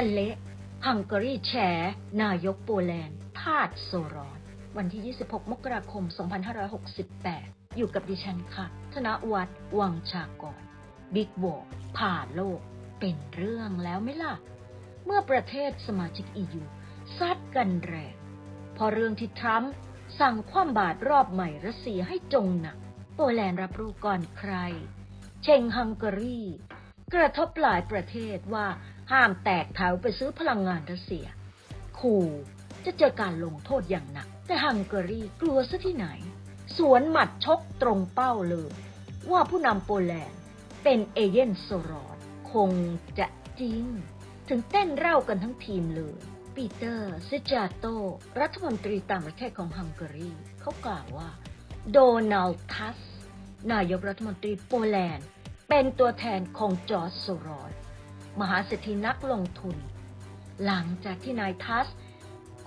กันเละฮังการีแฉนายกโปแลนด์ทาสโซรอน วันที่ 26 มกราคม 2568 อยู่กับดิฉันค่ะ ธนวัฒน์วังชากรบิ๊กวอผ่าโลก เป็นเรื่องแล้วไหมล่ะ เมื่อประเทศสมาชิกอียูซัดกันแรงพอเรื่องที่ทรัมป์สั่งคว่ำบาตรรอบใหม่รัสเซียให้จงหนัก โปแลนด์รับรู้ก่อนใคร เชงฮังการี กระทบหลายประเทศว่า ห้ามแตกแถวไปซื้อพลังงานรัสเซีย ขู่จะเจอการลงโทษอย่างหนัก แต่ฮังการีกลัวซะที่ไหน สวนหมัดชกตรงเป้าเลย ว่าผู้นำโปแลนด์เป็นเอเย่นโซรอดคงจะจริง ถึงเต้นเร่ากันทั้งทีมเลย ปีเตอร์ซิจาโต รัฐมนตรีต่างประเทศของฮังการีเขากล่าวว่า โดนัลด์ทัส นายกรัฐมนตรีโปแลนด์ เป็นตัวแทนของจอร์จโซรอด มหาเศรษฐีนักลงทุน หลังจากที่นายทัส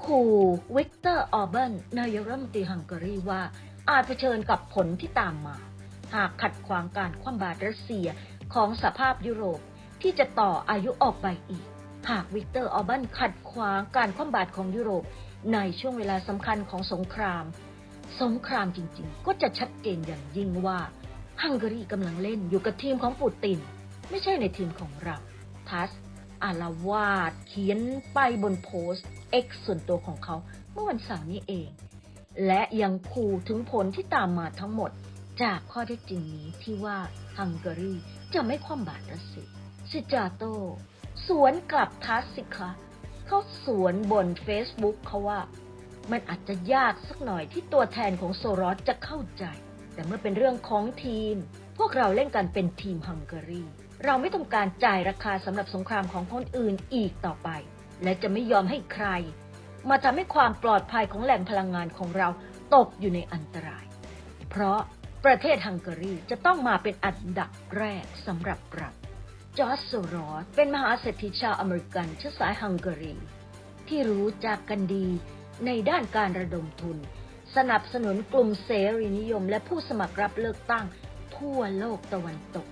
ขู่วิกเตอร์ออร์เบนนายกรัฐมนตรีฮังการีว่าอาจเผชิญกับผลที่ตามมา หากขัดขวางการคว่ำบาตรรัสเซียของสภาพยุโรปที่จะต่ออายุออกไปอีก หากวิกเตอร์ออร์เบนขัดขวางการคว่ำบาตรของยุโรปในช่วงเวลาสำคัญของสงคราม สงครามจริงๆ ก็จะชัดเจนอย่างยิ่งว่าฮังการีกำลังเล่นอยู่กับทีมของปูติน ไม่ใช่ในทีมของเรา ทัสอารวาดเขียนไปบนโพสต์ X ส่วนตัวของเขาเมื่อวันเสาร์นี้เอง และยังขู่ถึงผลที่ตามมาทั้งหมดจากข้อเท็จจริงนี้ที่ว่าฮังการีจะไม่คว่ำบาตรรัสเซียซิจาโต สวนกลับทัสสิคะเขาสวนบน Facebook เขาว่า มันอาจจะยากสักหน่อยที่ตัวแทนของโซรอสจะเข้าใจ แต่เมื่อเป็นเรื่องของทีม พวกเราเล่นกันเป็นทีมฮังการี เราไม่ต้องการจ่ายราคาสำหรับสงครามของคนอื่นอีกต่อไป และจะไม่ยอมให้ใคร มาทำให้ความปลอดภัยของแหล่งพลังงานของเราตกอยู่ในอันตราย เพราะประเทศฮังการีจะต้องมาเป็นอันดับแรกสำหรับเราจอร์จโซรอสเป็นมหาเศรษฐีชาวอเมริกันเชื้อสายฮังการี ที่รู้จักกันดีในด้านการระดมทุน สนับสนุนกลุ่มเสรีนิยม และผู้สมัครรับเลือกตั้งทั่วโลกตะวันตก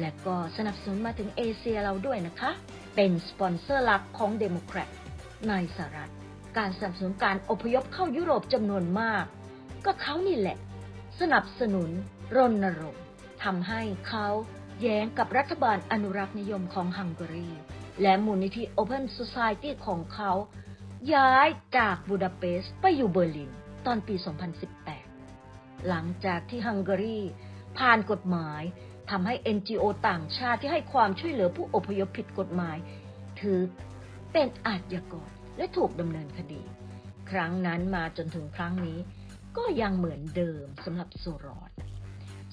และก็สนับสนุนมาถึงเอเชียเราด้วยนะคะ เป็นสปอนเซอร์หลักของเดโมแครตในสหรัฐ การสนับสนุนการอพยพเข้ายุโรปจำนวนมาก ก็เขานี่แหละ สนับสนุนรณรงค์ทำให้เขาแย้งกับรัฐบาลอนุรักษ์นิยมของฮังการี และมูลนิธิ Open Society ของเขา ย้ายจากบูดาเปสต์ไปอยู่เบอร์ลิน ตอนปี 2018 หลังจากที่ฮังการีผ่านกฎหมาย ทำให้ NGO ต่างชาติที่ให้ความช่วยเหลือผู้อพยพผิดกฎหมาย ถือเป็นอาชญากรและถูกดำเนินคดี ครั้งนั้นมาจนถึงครั้งนี้ ก็ยังเหมือนเดิมสำหรับโซรอด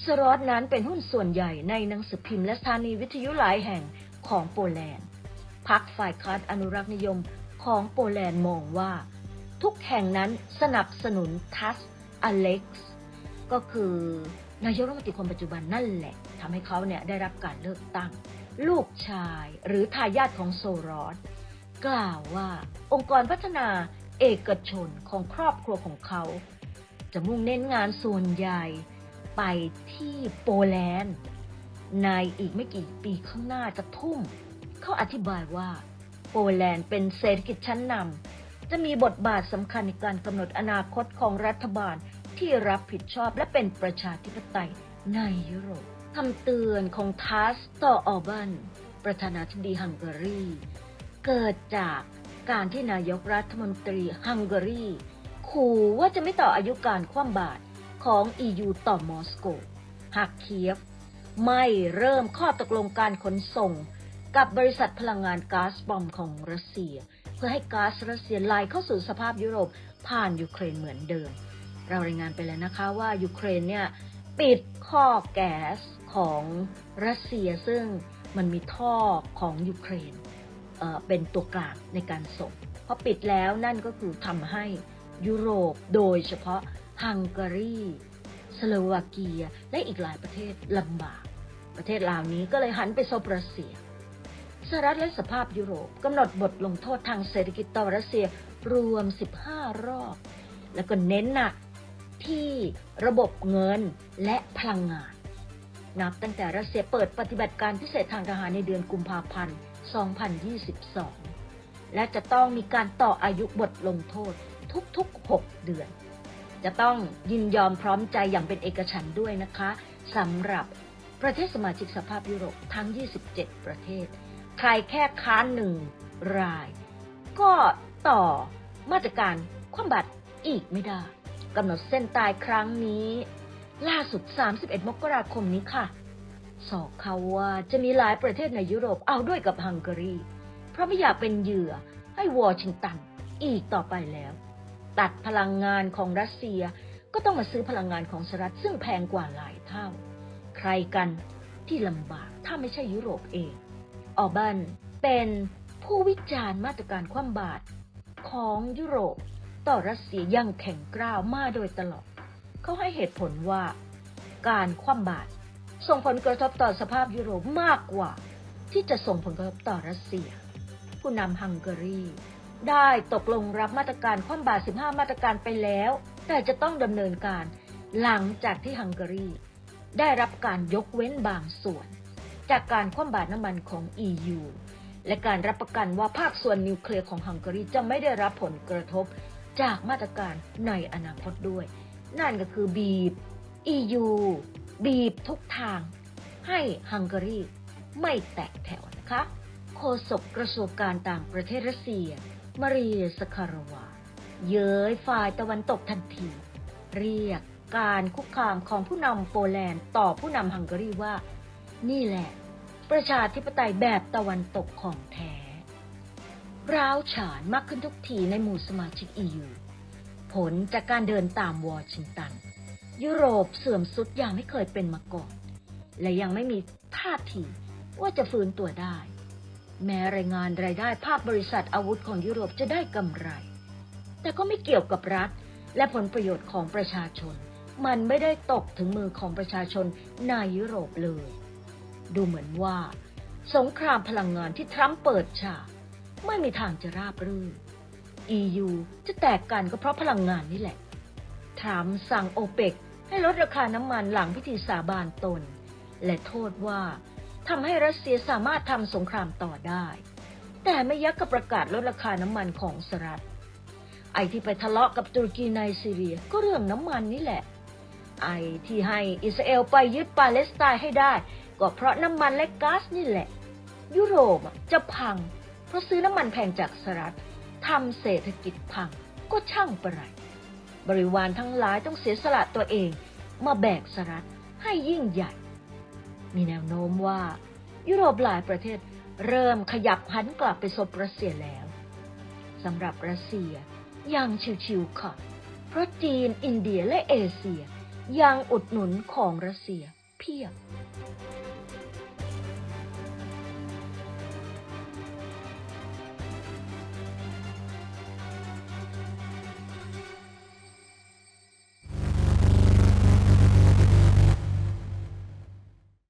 โซรอดนั้นเป็นหุ้นส่วนใหญ่ในหนังสือพิมพ์และสถานีวิทยุหลายแห่งของโปแลนด์พักฝ่ายค้านอนุรักษ์นิยมของโปแลนด์มองว่า ทุกแห่งนั้นสนับสนุนทัสอเล็กซ์ก็คือ นายกรัฐมนตรีคนปัจจุบันนั่นแหละทำให้เขาเนี่ยได้รับการเลือกตั้ง ลูกชายหรือทายาทของโซรอสกล่าวว่าองค์กรพัฒนาเอกชนของครอบครัวของเขา จะมุ่งเน้นงานส่วนใหญ่ไปที่โปแลนด์ ในอีกไม่กี่ปีข้างหน้าจะทุ่ม เขาอธิบายว่า โปแลนด์เป็นเศรษฐกิจชั้นนำจะมีบทบาทสำคัญในการกำหนดอนาคตของรัฐบาล ที่รับผิดชอบและเป็นประชาธิปไตยในยุโรปคำเตือนของทัสต่อออบันประธานาธิบดีฮังการี เกิดจากการที่นายกรัฐมนตรีฮังการีขู่ว่าจะไม่ต่ออายุการคว่ำบาตรของ EU ต่อมอสโก หากเคียฟ ไม่เริ่มข้อตกลงการขนส่ง กับบริษัทพลังงานก๊าซบอมของรัสเซีย เพื่อให้ก๊าซรัสเซียไหลเข้าสู่สภาพยุโรปผ่านยูเครนเหมือนเดิม เรารายงานไปแล้วนะคะว่ายูเครนเนี่ยปิดข้อแก๊สของรัสเซียซึ่งมันมีท่อของยูเครนเเป็นตัวกลางในการส่งพอปิดแล้วนั่นก็คือทำให้ยุโรปโดยเฉพาะฮังการีสโลวาเกีย และอีกหลายประเทศลำบาก ประเทศเหล่านี้ก็เลยหันไปโซบรัสเซียสหรัฐและสภาพยุโรปกำหนดบทลงโทษทางเศรษฐกิจต่อรัสเซียรวม 15 รอบ แล้วก็เน้นหนัก ที่ระบบเงินและพลังงาน นับตั้งแต่รัสเซียเปิดปฏิบัติการพิเศษทางทหารในเดือนกุมภาพันธ์ 2022 และจะต้องมีการต่ออายุบทลงโทษทุกๆ 6 เดือน จะต้องยินยอมพร้อมใจอย่างเป็นเอกฉันท์ด้วยนะคะสำหรับประเทศสมาชิกสภาพยุโรปทั้ง 27 ประเทศ ใครแค่ค้านหนึ่งราย ก็ต่อมาตรการคว่ำบาตรอีกไม่ได้ กำหนดเส้นตายครั้งนี้ ล่าสุด 31 มกราคมนี้ค่ะ สอกเขาว่าจะมีหลายประเทศในยุโรปเอาด้วยกับฮังการี เพราะไม่อยากเป็นเหยื่อให้วอชิงตันอีกต่อไปแล้ว ตัดพลังงานของรัสเซียก็ต้องมาซื้อพลังงานของสหรัฐซึ่งแพงกว่าหลายเท่า ใครกันที่ลำบากถ้าไม่ใช่ยุโรปเอง ออบันเป็นผู้วิจารณ์มาตรการคว่ำบาตรของยุโรป ต่อรัสเซียยังแข็งกร้าวมาโดยตลอด เขาให้เหตุผลว่า การคว่ำบาตรส่งผลกระทบต่อสภาพยุโรปมากกว่า ที่จะส่งผลกระทบต่อรัสเซีย ผู้นำฮังการี ได้ตกลงรับมาตรการคว่ำบาตร 15 มาตรการไปแล้ว แต่จะต้องดำเนินการหลังจากที่ฮังการี ได้รับการยกเว้นบางส่วน จากการคว่ำบาตรน้ำมันของ EU และการรับประกันว่าภาคส่วนนิวเคลียร์ของฮังการีจะไม่ได้รับผลกระทบ จากมาตรการในอนาคตด้วย นั่นก็คือบีบ EU บีบทุกทาง ให้ฮังการีไม่แตกแถวนะคะโฆษกกระทรวงการต่างประเทศรัสเซีย มารีสคารวา เย้ยฝ่ายตะวันตกทันที เรียกการคุกคามของผู้นำโปแลนด์ต่อผู้นำฮังการีว่า นี่แหละ ประชาธิปไตยแบบตะวันตกของแท้ ร้าวฉานมากขึ้นทุกทีในหมู่สมาชิก EU ผลจากการเดินตามวอชิงตัน ยุโรปเสื่อมสุดอย่างไม่เคยเป็นมาก่อน และยังไม่มีท่าทีว่าจะฟื้นตัวได้ แม้รายงานรายได้ภาคบริษัทอาวุธของยุโรปจะได้กำไร แต่ก็ไม่เกี่ยวกับรัฐ และผลประโยชน์ของประชาชน มันไม่ได้ตกถึงมือของประชาชนในยุโรปเลย ดูเหมือนว่า สงครามพลังงานที่ทรัมป์เปิดฉาก ไม่มีทางจะราบรื่น EU จะแตกกันก็เพราะพลังงานนี่แหละทรัมป์สั่งโอเปกให้ลดราคาน้ำมันหลังพิธีสาบานตน และโทษว่าทำให้รัสเซียสามารถทำสงครามต่อได้ แต่ไม่ยักกับประกาศลดราคาน้ำมันของสหรัฐ ไอที่ไปทะเลาะกับตุรกีในซีเรียก็เรื่องน้ำมันนี่แหละ ไอที่ให้อิสราเอลไปยึดปาเลสไตน์ให้ได้ ก็เพราะน้ำมันและก๊าซนี่แหละ ยุโรปจะพัง ราะซื้อน้ำมันแพงจากสหรัฐทำเศรษฐกิจพังก็ช่างประไรบริวารทั้งหลายต้องเสียสละตัวเอง มาแบกสหรัฐให้ยิ่งใหญ่ มีแนวโน้มว่า ยุโรปหลายประเทศเริ่มขยับหันกลับไปซบรัสเซียแล้วสำหรับรัสเซียยังชิวๆค่ะ เพราะจีนอินเดียและเอเชียยังอุดหนุนของรัสเซียเพียบ